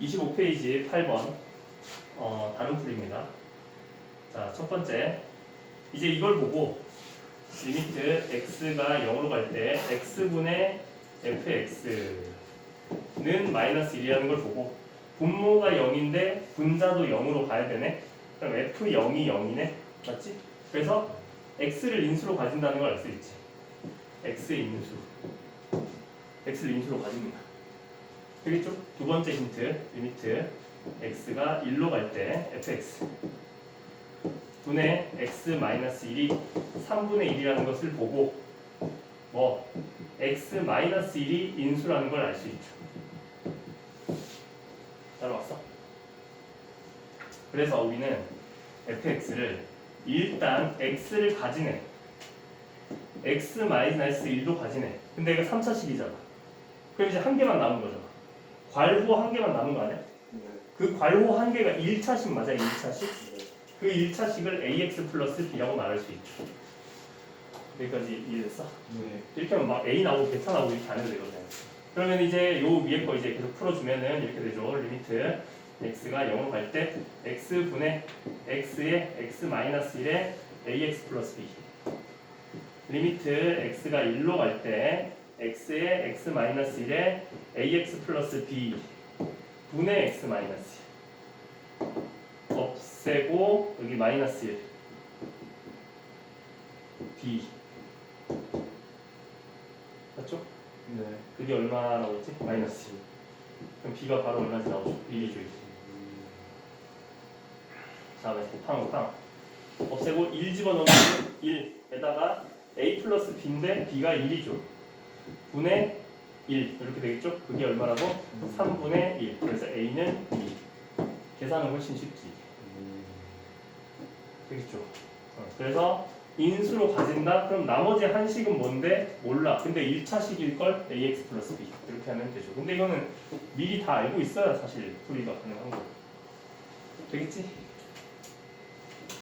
25페이지 8번 어, 다른 풀입니다. 자, 첫 번째. 이제 이걸 보고 리미트 x가 0으로 갈 때 x분의 fx는 마이너스 1이라는 걸 보고 분모가 0인데 분자도 0으로 가야 되네. 그럼 f0이 0이네. 맞지? 그래서 x를 인수로 가진다는 걸 알 수 있지. x의 인수. x를 인수로 가집니다. 되겠죠? 두 번째 힌트, 리미트 x가 1로 갈 때 fx 분의 x 마이너스 1이 3분의 1이라는 것을 보고 뭐 x 마이너스 1이 인수라는 걸 알 수 있죠. 따라왔어? 그래서 우리는 fx를 일단 x를 가지네. x 마이너스 1도 가지네. 근데 이거 3차식이잖아. 그럼 이제 한 개만 남은 거잖아. 괄호 한 개만 남은 거 아니야? 그 괄호 한 개가 1차식 맞아, 1차식? 그 1차식을 ax 플러스 b라고 말할 수 있죠. 여기까지 이해됐어? 네. 이렇게 하면 막 a 나오고 베타 나오고 이렇게 안 해도 되거든. 그러면 이제 요 위에 거 이제 계속 풀어주면은 이렇게 되죠. 리미트 x가 0으로 갈 때 x 분의 x의 x 마이너스 1에 ax 플러스 b. 리미트 x가 1로 갈 때 x의 x 마이너스 1에 ax 플러스 b 분의 x 마이너스 1. 없애고 여기 마이너스 1. b 맞죠? 네. 그게 얼마 나오지? 마이너스 1. 그럼 b가 바로 얼마지 나오죠? 1이죠. 다음에 팡, 팡. 없애고 1 집어넣으면 1에다가 a 플러스 b인데 b가 1이죠. 분의 1 이렇게 되겠죠? 그게 얼마라고? 3분의 1. 그래서 a는 2. 계산은 훨씬 쉽지. 되겠죠? 어, 그래서 인수로 가진다? 그럼 나머지 한식은 뭔데? 몰라. 근데 1차식일 걸 ax 플러스 b 이렇게 하면 되죠. 근데 이거는 미리 다 알고 있어야 사실 풀이가 가능한 거예요. 되겠지?